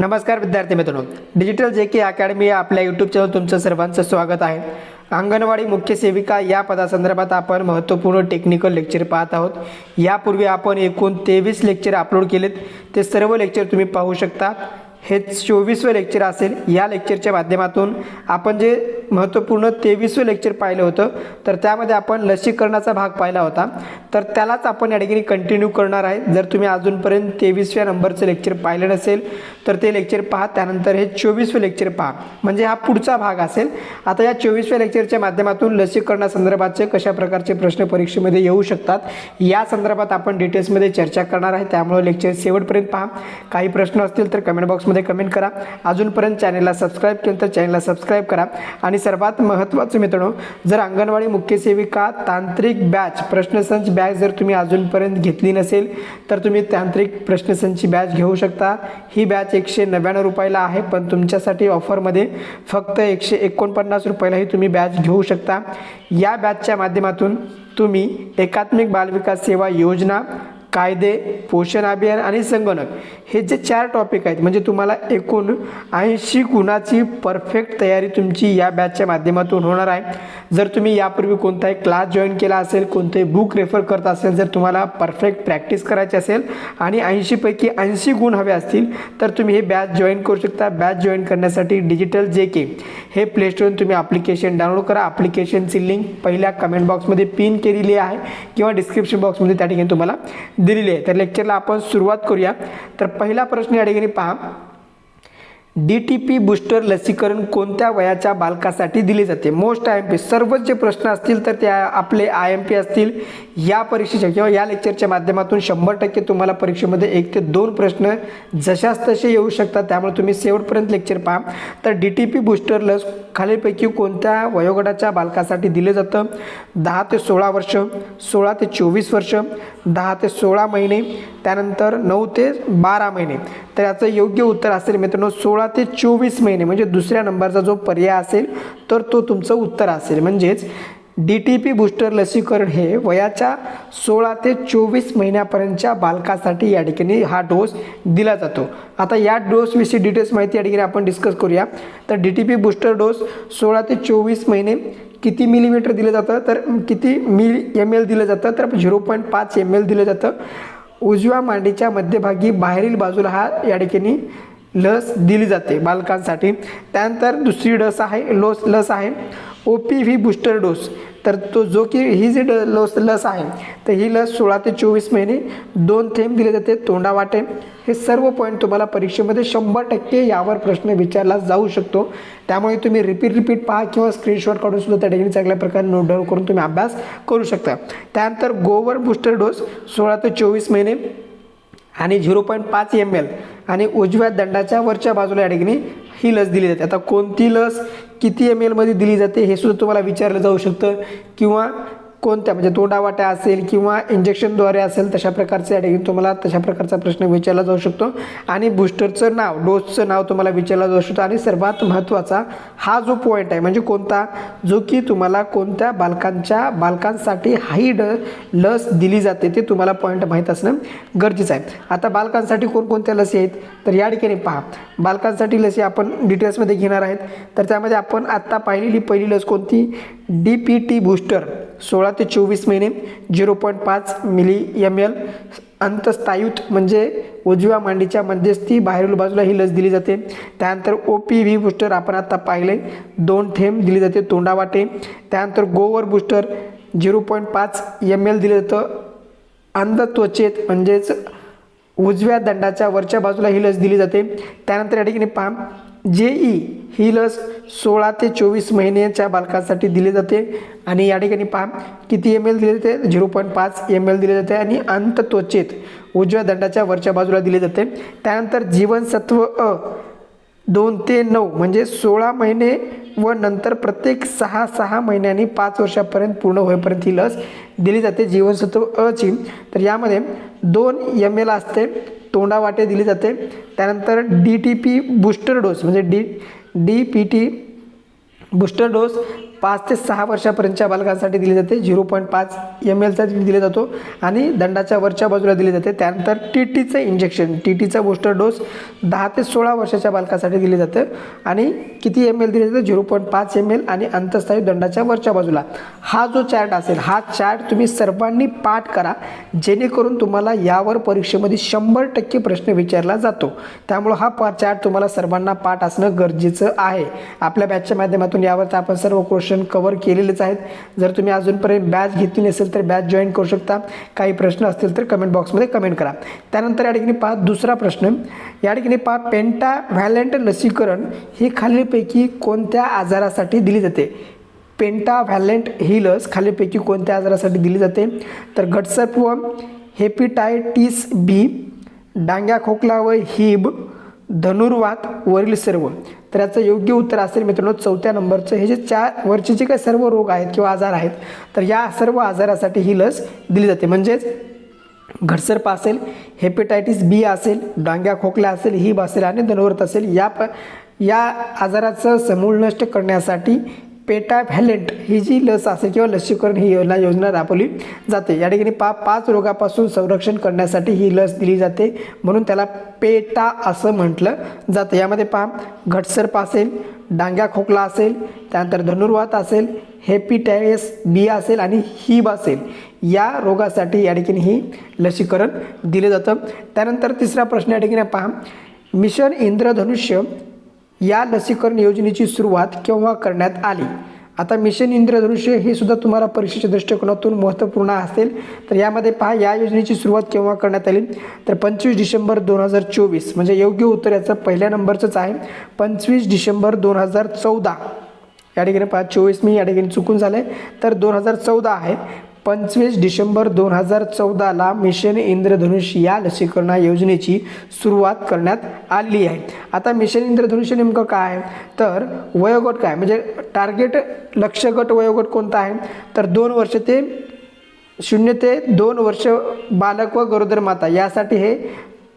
नमस्कार विद्यार्थी मित्रांनो. डिजिटल जे के अकॅडमी या आपल्या यूट्यूब चॅनल तुमचं सर्वांचं स्वागत आहे. अंगणवाडी मुख्य सेविका या पदासंदर्भात आपण महत्त्वपूर्ण टेक्निकल लेक्चर पाहत आहोत. यापूर्वी आपण एकूण तेवीस लेक्चर अपलोड केलेत. ते सर्व लेक्चर तुम्ही पाहू शकता. हे चोवीसवं लेक्चर असेल. या लेक्चरच्या माध्यमातून आपण जे महत्त्वपूर्ण तेवीसवं लेक्चर पाहिलं होतं. तर त्यामध्ये आपण लसीकरणाचा भाग पाहिला होता. तर त्यालाच आपण या ठिकाणी कंटिन्यू करणार आहे. जर तुम्ही अजूनपर्यंत तेवीसव्या नंबरचं लेक्चर पाहिलं नसेल तर ते लेक्चर पहा. त्यानंतर हे चोवीसवं लेक्चर पहा. म्हणजे हा पुढचा भाग असेल. आता या चोवीसव्या लेक्चरच्या माध्यमातून लसीकरणासंदर्भातचे कशा प्रकारचे प्रश्न परीक्षेमध्ये येऊ शकतात या संदर्भात आपण डिटेल्समध्ये चर्चा करणार आहे. त्यामुळे लेक्चर शेवटपर्यंत पहा. काही प्रश्न असतील तर कमेंट बॉक्समध्ये कमेंट करा. अजूनपर्यंत चॅनलला सबस्क्राईब केलं तर चॅनलला सबस्क्राईब करा. आणि सर्वात महत्त्वाचं मित्रांनो जर अंगणवाडी मुख्य सेविका तांत्रिक बॅच प्रश्नसंच बॅच जर तुम्ही अजूनपर्यंत घेतली नसेल तर तुम्ही तांत्रिक प्रश्नसंची बॅच घेऊ शकता. ही बॅच एकशे नव्याण्णव रुपयाला आहे पण तुमच्यासाठी ऑफरमध्ये फक्त एकशे एकोणपन्नास रुपयालाही तुम्ही बॅच घेऊ शकता. या बॅचच्या माध्यमातून तुम्ही एकात्मिक बालविकास सेवा योजना कायदे पोषण अभियान आणि संगणक हे जे चार टॉपिक आहेत म्हणजे तुम्हाला एकूण ऐंशी गुणाची परफेक्ट तयारी तुमची या बॅचच्या माध्यमातून होणार आहे. जर तुम्ही यापूर्वी कोणताही क्लास जॉईन केला असेल कोणतंही बुक रेफर करत असेल जर तुम्हाला परफेक्ट प्रॅक्टिस करायची असेल आणि ऐंशीपैकी ऐंशी गुण हवे असतील तर तुम्ही हे बॅच जॉईन करू शकता. बॅच जॉईन करण्यासाठी डिजिटल जे के हे प्ले तुम्ही ॲप्लिकेशन डाउनलोड करा. ॲप्लिकेशनची लिंक पहिल्या कमेंट बॉक्समध्ये पिन केलेली आहे किंवा डिस्क्रिप्शन बॉक्समध्ये त्या ठिकाणी तुम्हाला दिलेली आहे. तर लेक्चरला आपण सुरुवात करूया. तर पहिला प्रश्न या ठिकाणी पहा. डी टी पी बूस्टर लसीकरण कोणत्या वयाच्या बालकासाठी दिले जाते? मोस्ट आय एम पी सर्वच जे प्रश्न असतील तर त्या आपले आय एम पी असतील या परीक्षेच्या किंवा या लेक्चरच्या माध्यमातून शंभर टक्के तुम्हाला परीक्षेमध्ये एक ते दोन प्रश्न जशाच तसे येऊ शकतात. त्यामुळे तुम्ही शेवटपर्यंत लेक्चर पहा. तर डी टी पी बूस्टर लस खालीलपैकी कोणत्या वयोगटाच्या बालकासाठी दिलं जातं? दहा ते सोळा वर्ष सोळा ते चोवीस वर्ष दहा ते सोळा महिने त्यानंतर नऊ ते बारा महिने. तर याचं योग्य उत्तर असेल मित्रांनो सोळा ते चोवीस महिने म्हणजे दुसऱ्या नंबरचा जो पर्याय असेल तर तो तुमचं उत्तर असेल. म्हणजेच डी टी पी बूस्टर लसीकरण हे वयाच्या सोळा ते चोवीस महिन्यापर्यंतच्या बालकासाठी या ठिकाणी हा डोस दिला जातो. आता या डोसविषयी डिटेल्स माहिती या ठिकाणी आपण डिस्कस करूया. तर D T P booster dose सोळा ते चोवीस महिने किती मिलीमीटर दिलं जातं? तर किती मिली एम एल दिलं जातं? तर झिरो पॉईंट पाच एम एल दिलं जातं. उजव्या मांडीच्या मध्यभागी बाहेरील बाजूला हा या ठिकाणी लस दिली जाते बालकांसाठी. त्यानंतर दुसरी डस आहे लोस लस आहे. O P V booster dose तर तो जो की ही जी ड लस लस आहे तर ही लस सोळा ते चोवीस महिने दोन थेंब दिले जाते तोंडावाटे हे सर्व पॉईंट तुम्हाला परीक्षेमध्ये शंभर टक्के यावर प्रश्न विचारला जाऊ शकतो. त्यामुळे तुम्ही रिपीट रिपीट पहा किंवा स्क्रीनशॉट काढून सुद्धा त्या ठिकाणी चांगल्या प्रकारे नोट डाऊन करून तुम्ही अभ्यास करू शकता. त्यानंतर गोवर बूस्टर डोस सोळा ते चोवीस महिने. आणि झिरो पॉईंट पाच एम एल आणि उजव्या दंडाच्या वरच्या बाजूला या ठिकाणी ही लस दिली जाते. आता कोणती लस किती एम एलमध्ये दिली जाते हे सुद्धा तुम्हाला विचारलं जाऊ शकतं. किंवा कोणत्या म्हणजे तोंडावाट्या असेल किंवा इंजेक्शनद्वारे असेल तशा प्रकारचे या ठिकाणी तुम्हाला तशा प्रकारचा प्रश्न विचारला जाऊ शकतो. आणि बूस्टरचं नाव डोसचं नाव तुम्हाला विचारला जाऊ शकतो. आणि सर्वात महत्त्वाचा हा जो पॉईंट आहे म्हणजे कोणता? जो की तुम्हाला कोणत्या बालकांच्या बालकांसाठी हाई ड लस दिली जाते ते तुम्हाला पॉईंट माहीत असणं गरजेचं आहे. आता बालकांसाठी कोणकोणत्या लसी आहेत? तर या ठिकाणी पहा. बालकांसाठी लसी आपण डिटेल्समध्ये घेणार आहेत. तर त्यामध्ये आपण आत्ता पाहिलेली पहिली लस कोणती? डी पी टी बूस्टर सोळा ते चोवीस महिने झिरो पॉईंट पाच मिली एम एल. अंतस्तायुत म्हणजे उजव्या मांडीच्या मध्यस्थी बाहेरील बाजूला ही लस दिली जाते. त्यानंतर ओ पी व्ही बूस्टर आपण आता पाहिले. दोन थेंब दिली जाते तोंडावाटे. त्यानंतर गोवर बूस्टर झिरो पॉईंट पाच एम एल दिलं जातं. अंध त्वचेत म्हणजेच उजव्या दंडाच्या वरच्या बाजूला ही लस दिली जाते. त्यानंतर या ठिकाणी पहा. जे ई ही लस सोळा ते चोवीस महिन्याच्या बालकांसाठी दिली जाते. आणि या ठिकाणी पहा किती एम एल दिले जाते? झिरो पॉईंट पाच एम एल दिले जाते आणि अंत त्वचेत उजव्या दंडाच्या वरच्या बाजूला दिले जाते. त्यानंतर जीवनसत्व अ दोन ते नऊ म्हणजे सोळा महिने व नंतर प्रत्येक सहा सहा महिन्यांनी पाच वर्षापर्यंत पूर्ण होईपर्यंत ही लस दिली जाते. जीवनसत्व अची तर यामध्ये दोन एम एल असते. तोंडावाटे दिली जाते. त्यानंतर D T P booster dose म्हणजे D D P T booster dose पाच ते सहा वर्षापर्यंतच्या बालकांसाठी दिली जाते. झिरो पॉईंट पाच एम एलचा दिला जातो आणि दंडाच्या वरच्या बाजूला दिली जाते. त्यानंतर टी टीचं इंजेक्शन टी टीचा बूस्टर डोस दहा ते सोळा वर्षाच्या बालकासाठी दिले जातं. आणि किती एम एल दिले जातं? झिरो पॉईंट पाच एम एल आणि अंतस्थायी दंडाच्या वरच्या बाजूला. हा जो चार्ट असेल हा चार्ट तुम्ही सर्वांनी पाठ करा. जेणेकरून तुम्हाला यावर परीक्षेमध्ये शंभर टक्के प्रश्न विचारला जातो. त्यामुळं हा पा चार्ट तुम्हाला सर्वांना पाठ असणं गरजेचं आहे. आपल्या बॅचच्या माध्यमातून यावरचा आपण सर्व क्वेश्चन कवर केलेलेच आहेत. जर तुम्ही अजूनपर्यंत बॅच घेतली नसेल तर बॅच जॉईन करू शकता. काही प्रश्न असतील तर कमेंट बॉक्समध्ये कमेंट करा. त्यानंतर या ठिकाणी पहा दुसरा प्रश्न. या ठिकाणी पहा पेंटा व्हॅलेंट लसीकरण ही खालीलपैकी कोणत्या आजारासाठी दिली जाते? पेंटा व्हॅलेंट ही लस खालीलपैकी कोणत्या आजारासाठी दिली जाते? तर घटसर्प व हेपिटायटिस बी डांग्या खोकला व हिब धनुर्वात वरील सर्व. तर याचं योग्य उत्तर असेल मित्रांनो चौथ्या नंबरचं. हे जे चार वरचे जे काही सर्व रोग आहेत किंवा आजार आहेत तर या सर्व आजारासाठी ही लस दिली जाते. म्हणजेच घटसर्प असेल हेपेटायटिस बी असेल डांग्या खोकला असेल हिब असेल आणि धनुर्वात असेल या प या आजाराचं समूळ नष्ट करण्यासाठी पेटा व्हॅलेंट ही जी लस असेल किंवा लसीकरण ही योजना योजना राबवली जाते या ठिकाणी पा पाच रोगापासून संरक्षण करण्यासाठी ही लस दिली जाते म्हणून त्याला पेटा असं म्हटलं जातं. यामध्ये पहा घटसर्प असेल डांग्या खोकला असेल त्यानंतर धनुर्वात असेल हेपिटायटिस बी असेल आणि हिब असेल. या रोगासाठी या ठिकाणी ही लसीकरण दिलं जातं. त्यानंतर तिसरा प्रश्न या ठिकाणी पहा मिशन इंद्रधनुष्य या लसीकरण योजनेची सुरुवात केव्हा करण्यात आली? आता मिशन इंद्रधनुष्य हे सुद्धा तुम्हाला परीक्षेच्या दृष्टिकोनातून महत्त्वपूर्ण असेल. तर यामध्ये पहा या योजनेची सुरुवात केव्हा करण्यात आली? तर पंचवीस डिसेंबर दोन हजार चोवीस म्हणजे योग्य उत्तर याचं पहिल्या नंबरचंच आहे. पंचवीस डिसेंबर दोन हजार चौदा. या ठिकाणी पहा चोवीस मी या ठिकाणी चुकून झालं आहे तर दोन हजार चौदा आहे. पंचवीस डिसेंबर दोन हजार चौदाला मिशन इंद्रधनुष या लसीकरणा योजनेची सुरुवात करण्यात आली आहे. आता मिशन इंद्रधनुष्य नेमकं काय? आहे तर वयोगट काय? म्हणजे टार्गेट लक्षगट वयोगट कोणता आहे? तर दोन वर्ष ते शून्य ते दोन वर्ष बालक व गरोदर माता यासाठी हे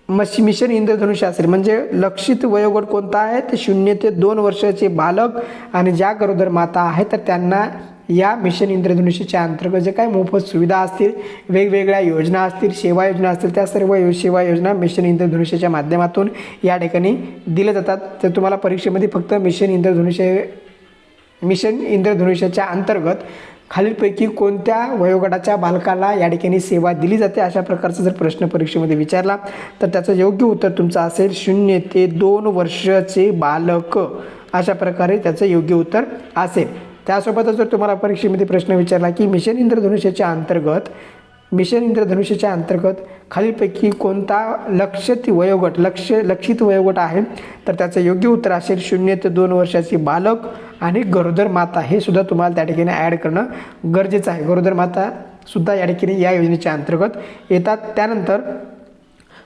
मशी मिशन इंद्रधनुष्य असेल. म्हणजे लक्षित वयोगट कोणता आहे? ते शून्य ते दोन वर्षाचे बालक आणि ज्या गरोदर माता आहेत तर त्यांना या मिशन इंद्रधनुष्यच्या अंतर्गत जे काही मोफत सुविधा असतील वेगवेगळ्या योजना असतील सेवा योजना असतील त्या सर्व यो सेवा योजना मिशन इंद्रधनुष्याच्या माध्यमातून या ठिकाणी दिल्या जातात. तर तुम्हाला परीक्षेमध्ये फक्त मिशन इंद्रधनुष्य मिशन इंद्रधनुष्याच्या अंतर्गत खालीलपैकी कोणत्या वयोगटाच्या बालकाला या ठिकाणी सेवा दिली जाते अशा प्रकारचा जर प्रश्न परीक्षेमध्ये विचारला तर त्याचं योग्य उत्तर तुमचं असेल शून्य ते दोन वर्षाचे बालक. अशा प्रकारे त्याचं योग्य उत्तर असेल. त्यासोबतच जर तुम्हाला परीक्षेमध्ये प्रश्न विचारला की मिशन इंद्रधनुष्याच्या अंतर्गत मिशन इंद्रधनुष्याच्या अंतर्गत खालीलपैकी कोणता लक्षित वयोगट लक्ष लक्षित वयोगट आहे? तर त्याचं योग्य उत्तर असेल शून्य ते दोन वर्षाची बालक आणि गरोदर माता. हे सुद्धा तुम्हाला त्या ठिकाणी ॲड करणं गरजेचं आहे. गरोदर माता सुद्धा या ठिकाणी या योजनेच्या अंतर्गत येतात. त्यानंतर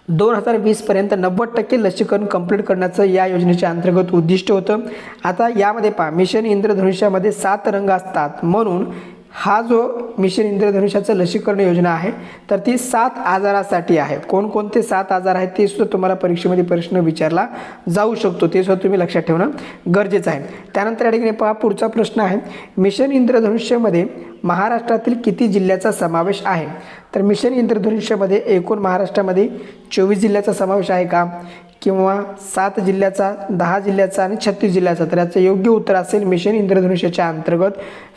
दोन हजार वीसपर्यंत नव्वद टक्के लसीकरण कंप्लीट करण्याचं या योजनेच्या अंतर्गत उद्दिष्ट होतं. आता यामध्ये पहा मिशन इंद्रधनुष्यामध्ये सात रंग असतात. म्हणून हा जो मिशन इंद्रधनुष्याचं लसीकरण योजना आहे तर ती सात आजारासाठी आहे. कोणकोणते सात आजार आहेत ते सुद्धा तुम्हाला परीक्षेमध्ये प्रश्न विचारला जाऊ शकतो. ते सुद्धा तुम्ही लक्षात ठेवणं गरजेचं आहे. त्यानंतर या ठिकाणी पहा पुढचा प्रश्न आहे. मिशन इंद्रधनुष्यमध्ये महाराष्ट्रातील किती जिल्ह्याचा समावेश आहे? तर मिशन इंद्रधनुष्यमध्ये एकूण महाराष्ट्रामध्ये चोवीस जिल्ह्याचा समावेश आहे का? किंवा सात जिल्ह्याचा दहा जिल्ह्याचा आणि छत्तीस जिल्ह्याचा. तर याचं योग्य उत्तर असेल मिशन इंद्रधनुष्याच्या अंतर्गत.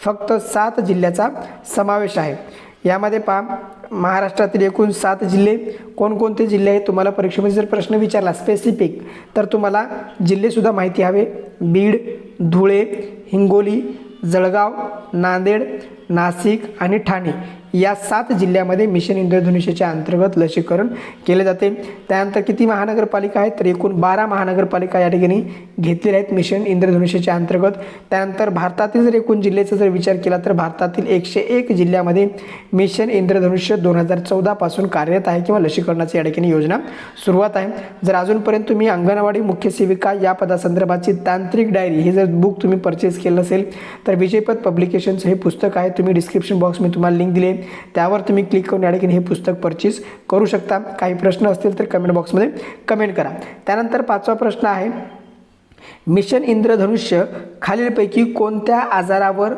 फक्त सात जिल्ह्याचा समावेश आहे. यामध्ये पहा महाराष्ट्रातील एकूण सात जिल्हे. कोणकोणते जिल्हे आहेत? तुम्हाला परीक्षेमध्ये जर प्रश्न विचारला स्पेसिफिक तर तुम्हाला जिल्हेसुद्धा माहिती हवे. बीड धुळे हिंगोली जळगाव नांदेड नाशिक आणि ठाणे. या सात जिल्ह्यामध्ये मिशन इंद्रधनुष्याच्या अंतर्गत लसीकरण केले जाते. त्यानंतर किती महानगरपालिका आहेत? तर एकूण बारा महानगरपालिका या ठिकाणी घेतलेल्या आहेत मिशन इंद्रधनुष्याच्या अंतर्गत. त्यानंतर भारतातील जर एकूण जिल्ह्याचा जर विचार केला तर भारतातील एकशे एक जिल्ह्यामध्ये मिशन इंद्रधनुष्य दोन हजार चौदापासून कार्यरत आहे किंवा लसीकरणाची या ठिकाणी योजना सुरुवात आहे. जर अजूनपर्यंत तुम्ही अंगणवाडी मुख्य सेविका या पदासंदर्भाची तांत्रिक डायरी हे जर बुक तुम्ही परचेस केलं असेल तर विजयपद पब्लिकेशनचं हे पुस्तक आहे. तुम्ही डिस्क्रिप्शन बॉक्स मी तुम्हाला लिंक दिले. त्यावर तुम्ही क्लिक करून या ठिकाणी हे पुस्तक परचेस करू शकता. काही प्रश्न असतील तर कमेंट बॉक्समध्ये कमेंट करा. त्यानंतर पाचवा प्रश्न आहे मिशन इंद्रधनुष्य खालीलपैकी कोणत्या आजारावर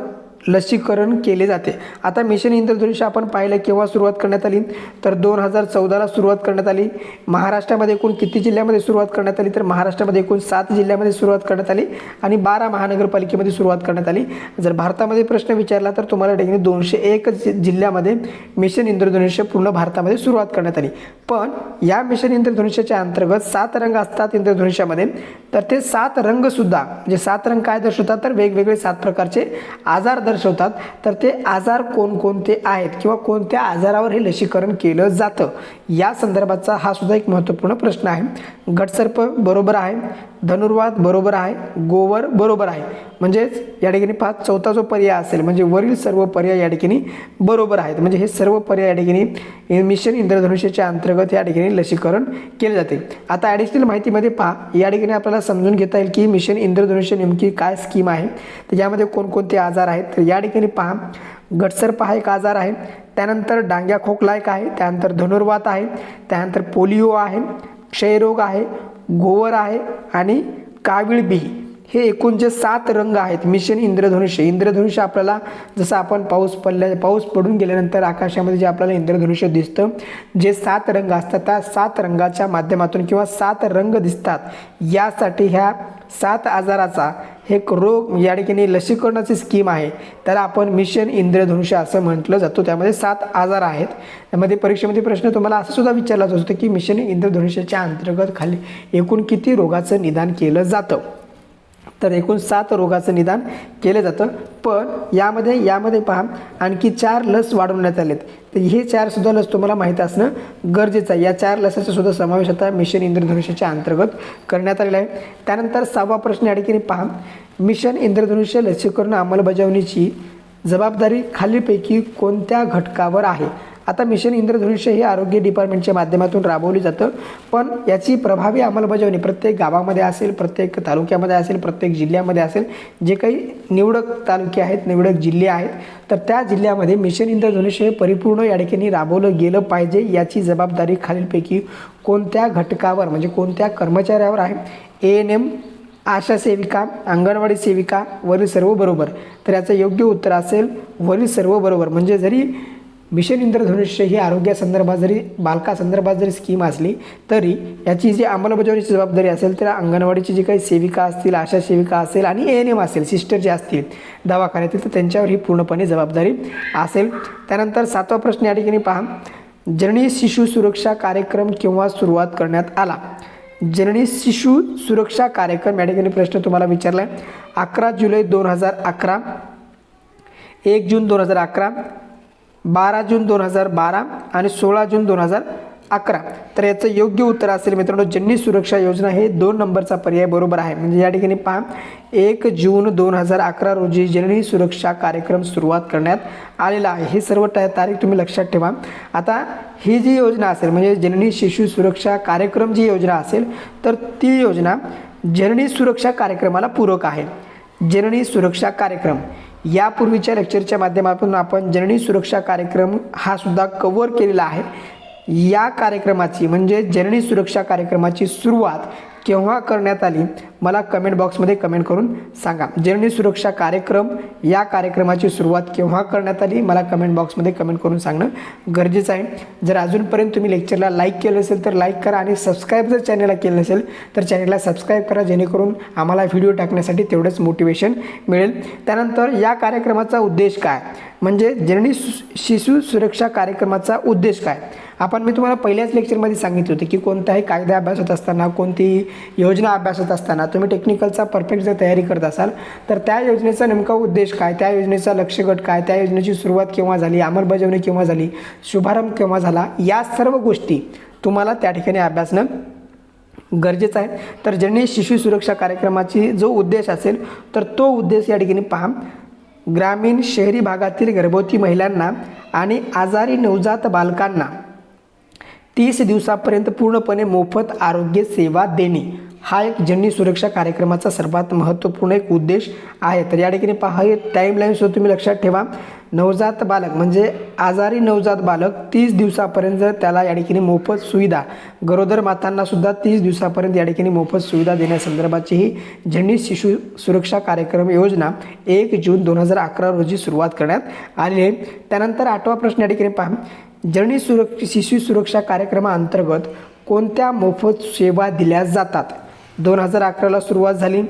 लसीकरण केले जाते. आता मिशन इंद्रधनुष्य आपण पाहिलं केव्हा सुरुवात करण्यात आली? तर दोन हजार चौदाला सुरुवात करण्यात आली. महाराष्ट्रामध्ये एकूण किती जिल्ह्यामध्ये सुरुवात करण्यात आली? तर महाराष्ट्रामध्ये एकूण सात जिल्ह्यामध्ये सुरुवात करण्यात आली आणि बारा महानगरपालिकेमध्ये सुरुवात करण्यात आली. जर भारतामध्ये प्रश्न विचारला तर तुम्हाला दोनशे एक जिल्ह्यामध्ये मिशन इंद्रधनुष्य पूर्ण भारतामध्ये सुरुवात करण्यात आली. पण या मिशन इंद्रधनुष्याच्या अंतर्गत सात रंग असतात इंद्रधनुष्यामध्ये. तर ते सात रंगसुद्धा म्हणजे सात रंग काय दर्शवतात? तर वेगवेगळे सात प्रकारचे आजार दर्शवतात तर ते आजार कोणकोणते आहेत किंवा कोणत्या आजारावर हे लसीकरण केलं जातं? या संदर्भाचा हा सुद्धा एक महत्त्वपूर्ण प्रश्न आहे. गटसर्प बरोबर आहे धनुर्वाद बरोबर आहे गोवर बरोबर आहे. म्हणजेच या ठिकाणी पहा चौथा जो पर्याय असेल म्हणजे वरील सर्व पर्याय या ठिकाणी बरोबर आहेत. म्हणजे हे सर्व पर्याय या ठिकाणी मिशन इंद्रधनुष्याच्या अंतर्गत या ठिकाणी लसीकरण केले जाते. आता ॲडिशनल माहितीमध्ये पहा या ठिकाणी आपल्याला समजून घेता येईल की मिशन इंद्रधनुष्य नेमकी काय स्कीम आहे. तर यामध्ये कोणकोणते आजार आहेत तर या ठिकाणी पहा गटसर्प हा एक आजार आहे. त्यानंतर डांग्या खोकला एक आहे त्यानंतर धनुर्वात आहे त्यानंतर पोलिओ आहे क्षयरोग आहे गोवर आहे आणि कावीळ बी. हे एकूण जे सात रंग आहेत मिशन इंद्रधनुष्य. इंद्रधनुष्य आपल्याला जसं आपण पाऊस पडल्या पाऊस पडून गेल्यानंतर आकाशामध्ये जे आपल्याला इंद्रधनुष्य दिसतं जे सात रंग असतात त्या सात रंगाच्या माध्यमातून किंवा सात रंग दिसतात यासाठी ह्या सात आजाराचा एक रोग या ठिकाणी लसीकरणाची स्कीम आहे. त्याला आपण मिशन इंद्रधनुष्य असं म्हटलं जातो. त्यामध्ये सात आजार आहेत. त्यामध्ये परीक्षेमध्ये प्रश्न तुम्हाला असं सुद्धा विचारला जात होतं की मिशन इंद्रधनुष्याच्या अंतर्गत खाली एकूण किती रोगाचं निदान केलं जातं? तर एकूण सात रोगाचं निदान केलं जातं. पण यामध्ये यामध्ये पहा आणखी चार लस वाढवण्यात आलेत. तर हे चार सुद्धा लस तुम्हाला माहीत असणं गरजेचं आहे. या चार लसाचा सुद्धा समावेश आता मिशन इंद्रधनुष्याच्या अंतर्गत करण्यात आलेला आहे. त्यानंतर सहावा प्रश्न या ठिकाणी पहा. मिशन इंद्रधनुष्य लसीकरण अंमलबजावणीची जबाबदारी खालीलपैकी कोणत्या घटकावर आहे? आता मिशन इंद्रधनुष्य हे आरोग्य डिपार्टमेंटच्या माध्यमातून राबवली जातं. पण याची प्रभावी अंमलबजावणी प्रत्येक गावामध्ये असेल प्रत्येक तालुक्यामध्ये असेल प्रत्येक जिल्ह्यामध्ये असेल जे काही निवडक तालुके आहेत निवडक जिल्हे आहेत तर त्या जिल्ह्यामध्ये मिशन इंद्रधनुष्य हे परिपूर्ण या ठिकाणी राबवलं गेलं पाहिजे याची जबाबदारी खालीलपैकी कोणत्या घटकावर म्हणजे कोणत्या कर्मचाऱ्यावर आहे? ए एन एम आशा सेविका अंगणवाडी सेविका वरील सर्व बरोबर. तर याचं योग्य उत्तर असेल वरील सर्व बरोबर. म्हणजे जरी मिशन इंद्रधनुष्य ही आरोग्यासंदर्भात जरी बालकासंदर्भात जरी स्कीम असली तरी याची जी अंमलबजावणीची जबाबदारी असेल तर अंगणवाडीची जी काही सेविका असतील आशा सेविका असेल आणि ए एन एम असेल सिस्टर जे असतील दवाखान्यातील तर त्यांच्यावर ही पूर्णपणे जबाबदारी असेल. त्यानंतर सातवा प्रश्न या ठिकाणी पहा. जननी शिशु सुरक्षा कार्यक्रम केव्हा सुरुवात करण्यात आला? जननी शिशु सुरक्षा कार्यक्रम या ठिकाणी प्रश्न तुम्हाला विचारला आहे अकरा जुलै दोन हजार अकरा एक जून दोन हजार अकरा बारा जून दोन हजार बारा आणि सोळा जून दोन हजार अकरा. तर याचं योग्य उत्तर असेल मित्रांनो जननी सुरक्षा योजना हे दोन नंबरचा पर्याय बरोबर आहे. म्हणजे या ठिकाणी पहा एक जून दोन हजार अकरा रोजी जननी सुरक्षा कार्यक्रम सुरुवात करण्यात आलेला आहे. हे सर्व तारीख तुम्ही लक्षात ठेवा. आता ही जी योजना असेल म्हणजे जननी शिशु सुरक्षा कार्यक्रम जी योजना असेल तर ती योजना जननी सुरक्षा कार्यक्रमाला पूरक आहे. जननी सुरक्षा कार्यक्रम यापूर्वीच्या लेक्चरच्या माध्यमातून आपण जननी सुरक्षा कार्यक्रम हा सुद्धा कव्हर केलेला आहे. या कार्यक्रमाची म्हणजे जननी सुरक्षा कार्यक्रमाची सुरुवात केव्हा करण्यात आली मला कमेंट बॉक्समध्ये कमेंट करून सांगा. जननी सुरक्षा कार्यक्रम या कार्यक्रमाची सुरुवात केव्हा करण्यात आली मला कमेंट बॉक्समध्ये कमेंट करून सांगणं गरजेचं आहे. जर अजूनपर्यंत तुम्ही लेक्चरला लाईक केलं असेल तर लाईक करा आणि सबस्क्राईब जर चॅनलला केलं नसेल तर चॅनलला सबस्क्राईब करा जेणेकरून आम्हाला व्हिडिओ टाकण्यासाठी तेवढंच मोटिवेशन मिळेल. त्यानंतर या कार्यक्रमाचा उद्देश काय? म्हणजे जननी सु शिशु सुरक्षा कार्यक्रमाचा उद्देश काय? आपण मी तुम्हाला पहिल्याच लेक्चरमध्ये सांगितलं होतं की कोणताही कायदा अभ्यासत असताना कोणतीही योजना अभ्यासत असताना तुम्ही टेक्निकलचा परफेक्ट जर तयारी करत असाल तर त्या योजनेचा नेमका उद्देश काय? त्या योजनेचा लक्ष्यगट काय? त्या योजनेची सुरुवात केव्हा झाली? अंमलबजावणी केव्हा झाली? शुभारंभ केव्हा झाला? या सर्व गोष्टी तुम्हाला त्या ठिकाणी अभ्यासणं गरजेचं आहे. तर ज्यांनी शिशु सुरक्षा कार्यक्रमाची जो उद्देश असेल तर तो उद्देश या ठिकाणी पहा. ग्रामीण शहरी भागातील गर्भवती महिलांना आणि आजारी नवजात बालकांना तीस दिवसापर्यंत पूर्णपणे मोफत आरोग्य सेवा देणे. हा एक जननी सुरक्षा कार्यक्रमाचा सर्वात महत्त्वपूर्ण एक उद्देश आहे. तर या ठिकाणी पहा हे टाईमलाईनसुद्धा तुम्ही लक्षात ठेवा. नवजात बालक म्हणजे आजारी नवजात बालक तीस दिवसापर्यंत त्याला या ठिकाणी मोफत सुविधा गरोदर मातांना सुद्धा तीस दिवसापर्यंत या ठिकाणी मोफत सुविधा देण्यासंदर्भाची ही जननी शिशु सुरक्षा कार्यक्रम योजना एक जून दोन हजार अकरा रोजी सुरुवात करण्यात आली आहे. त्यानंतर आठवा प्रश्न या ठिकाणी पहा. जननी सुरक्ष शिशु सुरक्षा कार्यक्रमाअंतर्गत कोणत्या मोफत सेवा दिल्या जातात? दोन हजार अकराला सुरुवात झाली.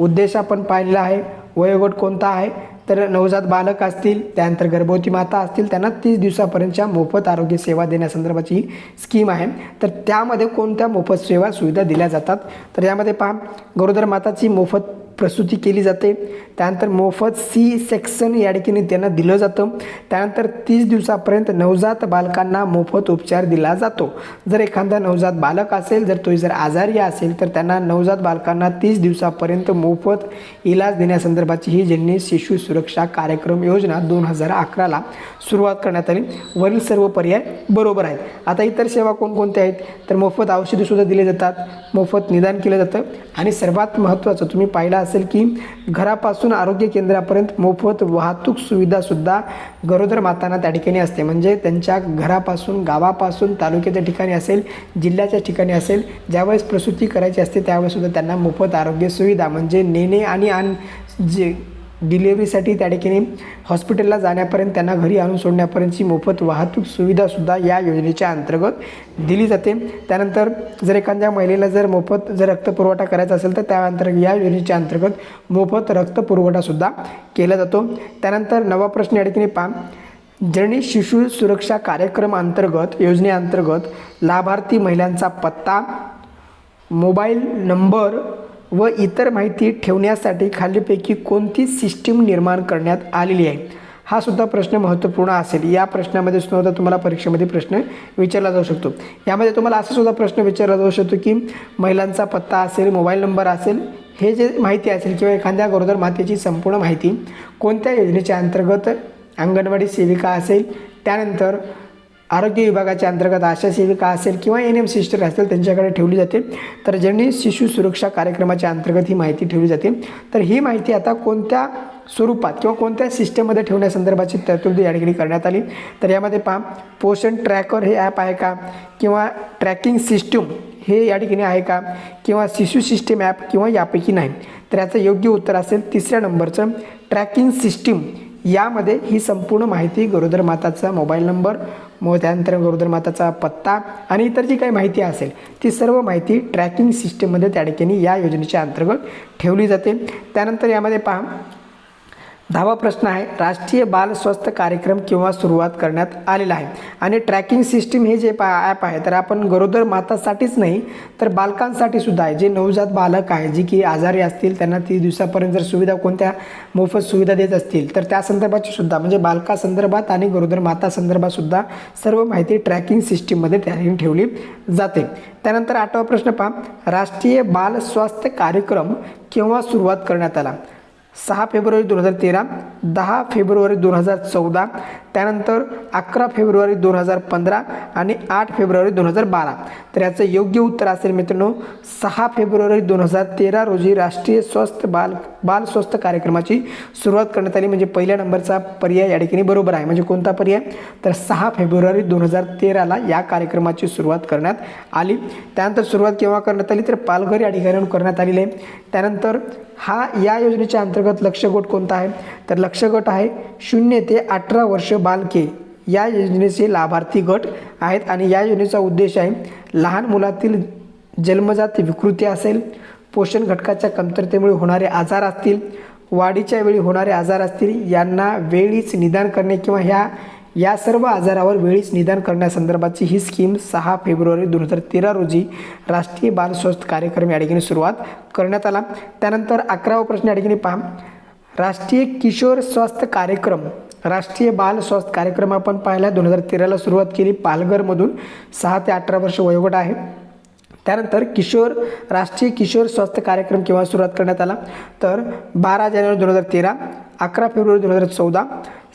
उद्देश आपण पाहिलेला आहे. वयोगट कोणता आहे? तर नवजात बालक असतील त्यानंतर गर्भवती माता असतील त्यांना तीस दिवसापर्यंतच्या मोफत आरोग्य सेवा देण्यासंदर्भाची ही स्कीम आहे. तर त्यामध्ये कोणत्या मोफत सेवा सुविधा दिल्या जातात? तर यामध्ये पहा गरोदर माताची मोफत प्रसूती केली जाते. त्यानंतर मोफत सी सेक्शन या ठिकाणी त्यांना दिलं जातं. त्यानंतर तीस दिवसापर्यंत नवजात बालकांना मोफत उपचार दिला जातो. जर एखादा नवजात बालक असेल जर तो जर आजारी असेल तर त्यांना नवजात बालकांना तीस दिवसापर्यंत मोफत इलाज देण्यासंदर्भाची ही जननी शिशु सुरक्षा कार्यक्रम योजना दोन हजार अकराला सुरुवात करण्यात आली. वरील सर्व पर्याय बरोबर आहेत. आता इतर सेवा कोणकोणत्या आहेत? तर मोफत औषधीसुद्धा दिले जातात. मोफत निदान केलं जातं. आणि सर्वात महत्त्वाचं तुम्ही पाहिला असेल की घरापासून आरोग्य केंद्रापर्यंत मोफत वाहतूक सुविधासुद्धा गरोदर मातांना त्या ठिकाणी असते. म्हणजे त्यांच्या घरापासून गावापासून तालुक्याच्या ठिकाणी असेल जिल्ह्याच्या ठिकाणी असेल ज्यावेळेस प्रसूती करायची असते त्यावेळेससुद्धा त्यांना मोफत आरोग्य सुविधा. म्हणजे नेणे आणि आण जे डिलिव्हरीसाठी त्या ठिकाणी हॉस्पिटलला जाण्यापर्यंत त्यांना घरी आणून सोडण्यापर्यंतची मोफत वाहतूक सुविधासुद्धा या योजनेच्या अंतर्गत दिली जाते. त्यानंतर जर एखाद्या महिलेला जर मोफत जर रक्तपुरवठा करायचा असेल तर त्या अंतर्गत या योजनेच्या अंतर्गत मोफत रक्तपुरवठासुद्धा केला जातो. त्यानंतर नवा प्रश्न या ठिकाणी पहा. जननी शिशु सुरक्षा कार्यक्रम अंतर्गत योजनेअंतर्गत लाभार्थी महिलांचा पत्ता मोबाईल नंबर व इतर माहिती ठेवण्यासाठी खालीपैकी कोणती सिस्टीम निर्माण करण्यात आलेली आहे? हा सुद्धा प्रश्न महत्त्वपूर्ण असेल. या प्रश्नामध्ये सुद्धा तुम्हाला परीक्षेमध्ये प्रश्न विचारला जाऊ शकतो. यामध्ये तुम्हाला असा सुद्धा प्रश्न विचारला जाऊ शकतो की महिलांचा पत्ता असेल मोबाईल नंबर असेल हे जे माहिती असेल किंवा एखाद्या गरोदर मातेची संपूर्ण माहिती कोणत्या योजनेच्या अंतर्गत अंगणवाडी सेविका असेल त्यानंतर आरोग्य विभागाच्या अंतर्गत आशा सेविका असेल किंवा एन एम सिस्टर असेल त्यांच्याकडे ठेवली जाते. तर जननी शिशु सुरक्षा कार्यक्रमाच्या अंतर्गत ही माहिती ठेवली जाते. तर ही माहिती आता कोणत्या स्वरूपात किंवा कोणत्या सिस्टममध्ये ठेवण्यासंदर्भाची तरतुदी या ठिकाणी करण्यात आली? तर यामध्ये पहा पोषण ट्रॅकर हे ॲप आहे का? किंवा ट्रॅकिंग सिस्टम हे या ठिकाणी आहे का? किंवा शिशु सिस्टीम ॲप किंवा यापैकी नाही? तर याचं योग्य उत्तर असेल तिसऱ्या नंबरचं ट्रॅकिंग सिस्टीम. यामध्ये ही संपूर्ण माहिती गरोदर माताचा मोबाईल नंबर मग त्यानंतर गरोदर माताचा पत्ता आणि इतर जी काही माहिती असेल ती सर्व माहिती ट्रॅकिंग सिस्टीममध्ये त्या ठिकाणी या योजनेच्या अंतर्गत ठेवली जाते. त्यानंतर यामध्ये पहा दहावा प्रश्न आहे राष्ट्रीय बाल स्वस्थ कार्यक्रम किंवा सुरुवात करण्यात आलेला आहे. आणि ट्रॅकिंग सिस्टीम हे जे पा ॲप आहे तर आपण गरोदर मातासाठीच नाही तर बालकांसाठी सुद्धा आहे. जे नवजात बालक आहे जी की आजारी असतील त्यांना तीस दिवसापर्यंत जर सुविधा कोणत्या मोफत सुविधा देत असतील तर त्या संदर्भाची सुद्धा म्हणजे बालकासंदर्भात आणि गरोदर माता संदर्भातसुद्धा सर्व माहिती ट्रॅकिंग सिस्टीममध्ये त्यांनी ठेवली जाते. त्यानंतर आठवा प्रश्न पहा राष्ट्रीय बाल स्वास्थ्य कार्यक्रम केव्हा सुरुवात करण्यात आला. सहा फेब्रुवारी दोन हजार तेरा दहा फेब्रुवारी दोन हजार चौदा त्यानंतर अकरा फेब्रुवारी दोन हजार पंधरा आणि आठ फेब्रुवारी दोन हजार बारा. तर याचं योग्य उत्तर असेल मित्रांनो सहा फेब्रुवारी दोन हजार तेरा रोजी राष्ट्रीय स्वस्थ बाल बाल स्वस्थ कार्यक्रमाची सुरुवात करण्यात आली. म्हणजे पहिल्या नंबरचा पर्याय या ठिकाणी बरोबर आहे. म्हणजे कोणता पर्याय? तर सहा फेब्रुवारी दोन हजार तेराला या कार्यक्रमाची सुरुवात करण्यात आली. त्यानंतर सुरुवात केव्हा करण्यात आली? तर पालघर या ठिकाणी करण्यात आलेली आहे. त्यानंतर हा या योजनेच्या अंतर्गत लक्ष्यगट कोणता आहे? तर लक्ष्यगट आहे शून्य ते अठरा वर्ष बालके या योजनेचे लाभार्थी गट आहेत आणि या योजनेचा उद्देश आहे लहान मुलातील जन्मजात विकृती असेल पोषण घटकाच्या कमतरतेमुळे होणारे आजार असतील वाढीच्या वेळी होणारे आजार असतील यांना वेळीच निदान करणे किंवा ह्या या सर्व आजारावर वेळीच निदान करण्यासंदर्भाची ही स्कीम सहा फेब्रुवारी दोन हजार तेरा रोजी राष्ट्रीय बाल स्वास्थ्य कार्यक्रम या ठिकाणी सुरुवात करण्यात आला. त्यानंतर अकरावा प्रश्न या ठिकाणी पहा. राष्ट्रीय किशोर स्वास्थ्य कार्यक्रम राष्ट्रीय बाल स्वास्थ्य कार्यक्रम आपण पाहिला. दोन हजार तेराला सुरुवात केली. पालघरमधून सहा ते अठरा वर्ष वयोगट आहे. त्यानंतर किशोर राष्ट्रीय किशोर स्वास्थ्य कार्यक्रम केव्हा सुरुवात करण्यात आला? तर बारा जानेवारी दोन हजार तेरा अकरा फेब्रुवारी दोन हजार चौदा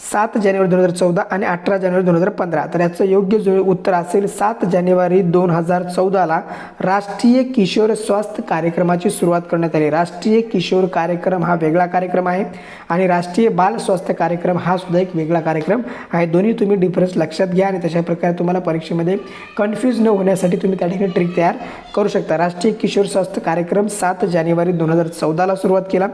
सात जानेवारी दोन हजार चौदा आणि अठरा जानेवारी दोन हजार पंधरा. तर याचं योग्य जो उत्तर असेल सात जानेवारी दोन हजार चौदाला राष्ट्रीय किशोर स्वास्थ्य कार्यक्रमाची सुरुवात करण्यात आली. राष्ट्रीय किशोर कार्यक्रम हा वेगळा कार्यक्रम आहे आणि राष्ट्रीय बाल स्वास्थ्य कार्यक्रम हा सुद्धा एक वेगळा कार्यक्रम आहे. दोन्ही तुम्ही डिफरन्स लक्षात घ्या आणि तशा प्रकारे तुम्हाला परीक्षेमध्ये कन्फ्यूज न होण्यासाठी तुम्ही त्या ठिकाणी ट्रिक तयार करू शकता. राष्ट्रीय किशोर स्वास्थ्य कार्यक्रम सात जानेवारी दोन हजार चौदाला सुरुवात केला.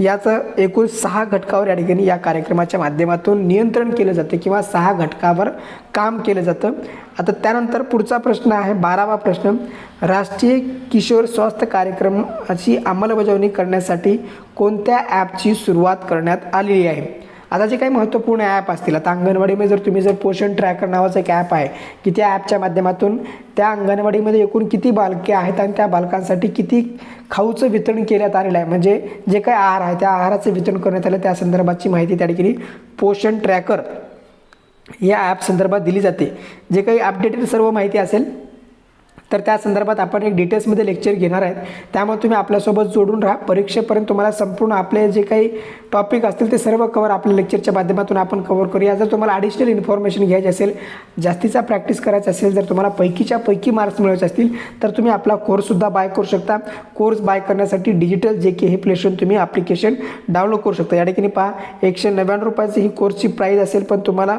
याचं एकूण सहा घटकावर या ठिकाणी या कार्यक्रमाच्या माध्यमातून नियंत्रण केलं जातं किंवा सहा घटकावर काम केलं जातं. आता त्यानंतर पुढचा प्रश्न आहे बारावा प्रश्न. राष्ट्रीय किशोर स्वास्थ्य कार्यक्रमाची अंमलबजावणी करण्यासाठी कोणत्या ॲपची सुरुवात करण्यात आलेली आहे? आता जे काही महत्त्वपूर्ण ॲप असतील आता अंगणवाडीमध्ये जर तुम्ही जर पोषण ट्रॅकर नावाचं एक ॲप आहे की त्या ॲपच्या माध्यमातून त्या अंगणवाडीमध्ये एकूण किती बालके आहेत आणि त्या बालकांसाठी किती खाऊचं वितरण केल्यात आलेलं आहे? म्हणजे जे काही आहार आहे त्या आहाराचं वितरण करण्यात आलं त्या संदर्भाची माहिती त्या ठिकाणी पोषण ट्रॅकर या ॲप संदर्भात दिली जाते. जे काही अपडेटेड सर्व माहिती असेल तर त्या संदर्भात आपण एक डिटेल्समध्ये लेक्चर घेणार आहेत. त्यामुळे तुम्ही आपल्यासोबत जोडून राहा. परीक्षेपर्यंत तुम्हाला संपूर्ण आपले जे काही टॉपिक असतील ते सर्व कवर आपल्या लेक्चरच्या माध्यमातून आपण कवर करूया. जर तुम्हाला ॲडिशनल इन्फॉर्मेशन घ्यायची असेल जास्तीचा प्रॅक्टिस करायचा असेल जर तुम्हाला पैकीच्या पैकी मार्क्स मिळवायचे असतील तर तुम्ही आपला कोर्ससुद्धा बाय करू शकता. कोर्स बाय करण्यासाठी डिजिटल जे के हे प्लेशन तुम्ही ॲप्लिकेशन डाउनलोड करू शकता. या ठिकाणी पहा एकशे नव्याण्णव रुपयाची ही कोर्सची प्राईस असेल पण तुम्हाला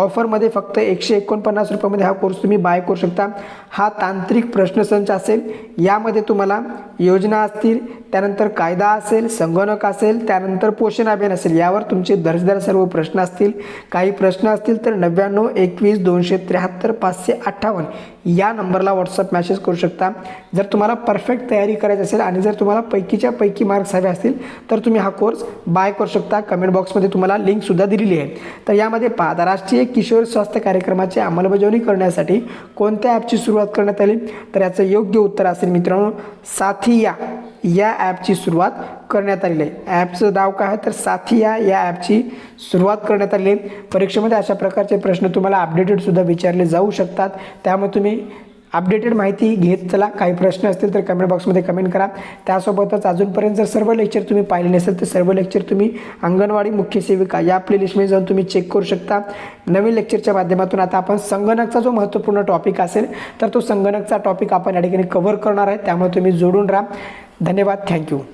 ऑफरमध्ये फक्त एकशे एकोणपन्नास रुपयामध्ये हा कोर्स तुम्ही बाय करू शकता. हा तांत्रिक प्रश्नसंच असेल. यामध्ये तुम्हाला योजना असतील त्यानंतर कायदा असेल संगणक असेल त्यानंतर पोषण अभियान असेल यावर तुमचे दर्जेदार सर्व प्रश्न असतील. काही प्रश्न असतील तर नव्याण्णव एकवीस दोनशे त्र्याहत्तर पाचशे अठ्ठावन्न या नंबरला व्हॉट्सअप मॅसेज करू शकता. जर तुम्हाला परफेक्ट तयारी करायची असेल आणि जर तुम्हाला पैकीच्या पैकी मार्क्स हवे असतील तर तुम्ही हा कोर्स बाय करू शकता. कमेंट बॉक्समध्ये तुम्हाला लिंकसुद्धा दिलेली आहे. तर यामध्ये पाहता राष्ट्रीय किशोर स्वास्थ्य कार्यक्रमाची अंमलबजावणी करण्यासाठी कोणत्या ॲपची सुरुवात करण्यात आली? तर याचं योग्य उत्तर असेल मित्रांनो साथिया या ॲपची सुरुवात करण्यात आलेली आहे. ॲपचं नाव काय आहे? तर साथिया या ॲपची सुरुवात करण्यात आलेली आहे. परीक्षेमध्ये अशा प्रकारचे प्रश्न तुम्हाला अपडेटेडसुद्धा विचारले जाऊ शकतात. त्यामुळे तुम्ही अपडेटेड माहिती घेत चला. काही प्रश्न असतील तर कमेंट बॉक्समध्ये कमेंट करा. त्यासोबतच अजूनपर्यंत जर सर्व लेक्चर तुम्ही पाहिले नसेल तर सर्व लेक्चर तुम्ही अंगणवाडी मुख्य सेविका या प्लेलिस्टमध्ये जाऊन तुम्ही चेक करू शकता. नवीन लेक्चरच्या माध्यमातून आता आपण संगणकचा जो महत्त्वपूर्ण टॉपिक असेल तर तो संगणकचा टॉपिक आपण या ठिकाणी कव्हर करणार आहे. त्यामुळे तुम्ही जोडून राहा. धन्यवाद. थँक्यू